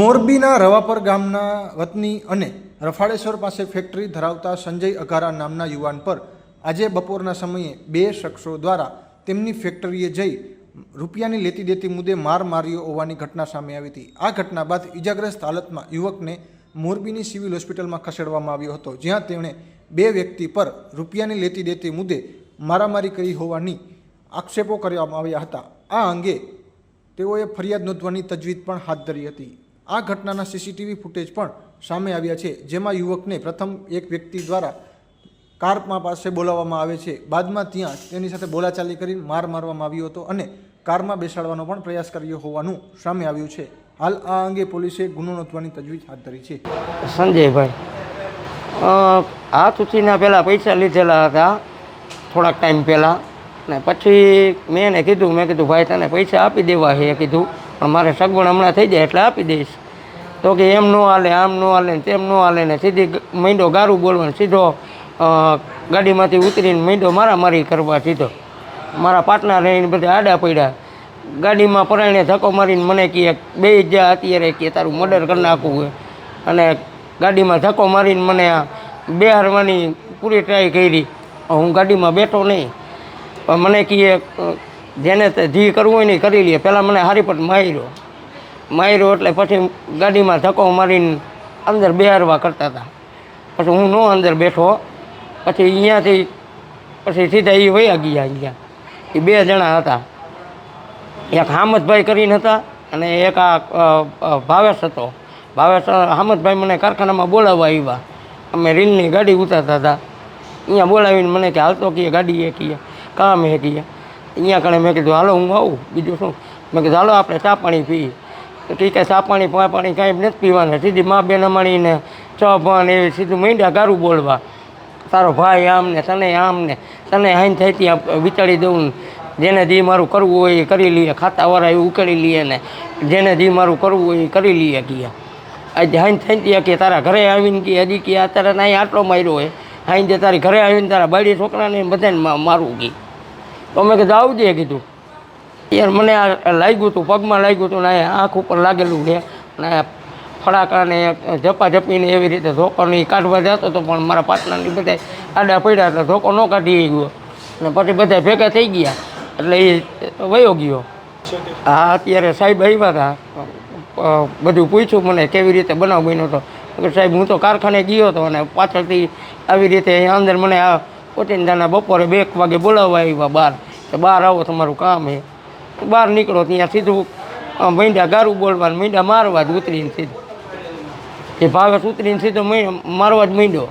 મોરબીના રવાપર ગામના વતની અને રફાળેશ્વર પાસે ફેક્ટરી ધરાવતા સંજય અઘારા નામના યુવાન પર આજે બપોરના સમયે બે શખ્સો દ્વારા તેમની ફેક્ટરીએ જઈ રૂપિયાની લેતી દેતી મુદ્દે માર માર્યો હોવાની ઘટના સામે આવી હતી. આ ઘટના બાદ ઇજાગ્રસ્ત હાલતમાં યુવકને મોરબીની સિવિલ હોસ્પિટલમાં ખસેડવામાં આવ્યો હતો, જ્યાં તેમણે બે વ્યક્તિ પર રૂપિયાની લેતી દેતી મુદ્દે મારામારી કરી હોવાની આક્ષેપો કરવામાં આવ્યા હતા. આ અંગે તેઓએ ફરિયાદ નોંધવાની તજવીજ પણ હાથ ધરી હતી. આ ઘટનાના સીસીટીવી ફૂટેજ પણ સામે આવ્યા છે, જેમાં યુવકને પ્રથમ એક વ્યક્તિ દ્વારા કારમાં પાસે બોલાવવામાં આવે છે. બાદમાં ત્યાં તેની સાથે બોલાચાલી કરીને માર મારવામાં આવ્યો હતો અને કારમાં બેસાડવાનો પણ પ્રયાસ કર્યો હોવાનું સામે આવ્યું છે. હાલ આ અંગે પોલીસે ગુનો નોંધવાની તજવીજ હાથ ધરી છે. સંજયભાઈ આ હાથ પહેલાં પૈસા લીધેલા હતા, થોડાક ટાઈમ પહેલાં. ને પછી મેં એને કીધું, મેં કીધું, ભાઈ, તને પૈસા આપી દેવા છે કીધું. પણ મારે સગવડ હમણાં થઈ જાય એટલે આપી દઈશ. તો કે એમ ન હાલે, આમ ન હાલે તેમ ન હાલે ને સીધી મીંડો ગારું બોલવાનું, સીધો ગાડીમાંથી ઉતરીને મીંડો મારામારી કરવા સીધો. મારા પાટના રહીને બધા આડા પડ્યા. ગાડીમાં પરાયણે ધક્કો મારીને મને કહે, બે જા અત્યારે કે તારું મર્ડર કરી નાખવું અને ગાડીમાં ધક્કો મારીને મને આ બેહારવાની પૂરી ટ્રાય કરી. હું ગાડીમાં બેઠો નહીં. પણ મને કહે જેને તે ધી કરવું હોય ને કરી લે. પહેલાં મને હારી પટ માર્યો. માર્યો એટલે પછી ગાડીમાં ધક્કો મારીને અંદર બેહારવા કરતા હતા. પછી હું ન અંદર બેઠો. પછી અહીંયાથી પછી સીધા એ વયા ગયા અહીંયા. એ બે જણા હતા. એક હામદભાઈ કરીને હતા અને એક આ ભાવેશ હતો. ભાવેશ હામદભાઈ મને કારખાનામાં બોલાવવા આવ્યા. અમે રીલની ગાડી ઉતારતા હતા. અહીંયા બોલાવીને મને કે હાલતો કીએ ગાડી એ કીએ, કામ એ કીએ. અહીંયા કણે મેં કીધું, હાલો, હું આવું. બીજું શું? મેં કીધું, હાલો, આપણે ચા પાણી પીએ. તો ઠીક ચા પાણી પા પાણી કાંઈ નથી પીવાના. સીધી મા બેન અમાણીને ચા પાન એવી સીધું મીંડા ગારું બોલવા. તારો ભાઈ આમ ને, તને આમ ને, તને હાઈન થઈ ત્યાં વિચારી દઉં જેને જે મારું કરવું હોય એ કરી લઈએ ખાતાવાળા એ ઉકેલી લઈએ ને. જેને જે મારું કરવું હોય એ કરી લઈએ કીએ આજે હાઈન થઈ ત્યાં કે તારા ઘરે આવીને કે હજી કે અત્યારે ના આટલો માર્યો હોય. હાઈન જે તારી ઘરે આવીને તારા બાળી છોકરાને બધાને મારું કી. તો મેં કીધું આવજે કીધું. યાર, મને આ લાગ્યું હતું પગમાં લાગ્યું હતું ને આંખ ઉપર લાગેલું છે. ને ફડાકાને ઝપા ઝપીને એવી રીતે ધોકોને કાઢવા જતો હતો પણ મારા પાટલાની બધા આડા પડ્યા એટલે ધોકો ન કાઢી ગયો. ને પછી બધા ભેગા થઈ ગયા. એટલે એ વયો ગયો. હા, અત્યારે સાહેબ આવ્યા હતા બધું પૂછ્યું મને કેવી રીતે બનાવ બન્યો હતો સાહેબ, હું તો કારખાને ગયો હતો અને પાછળથી આવી રીતે અંદર મને આ ઓચિંતાના બપોરે બે વાગે બોલાવવા આવ્યા બહાર. કે બહાર આવો, તમારું કામ છે બહાર નીકળો ત્યાં સીધું મીંડા ગારું બોલવાનું મીંડા મારવા જ ઉતરીને સીધું એ ભાવેશ ઉતરીને સીધો મારવા જ મીંડો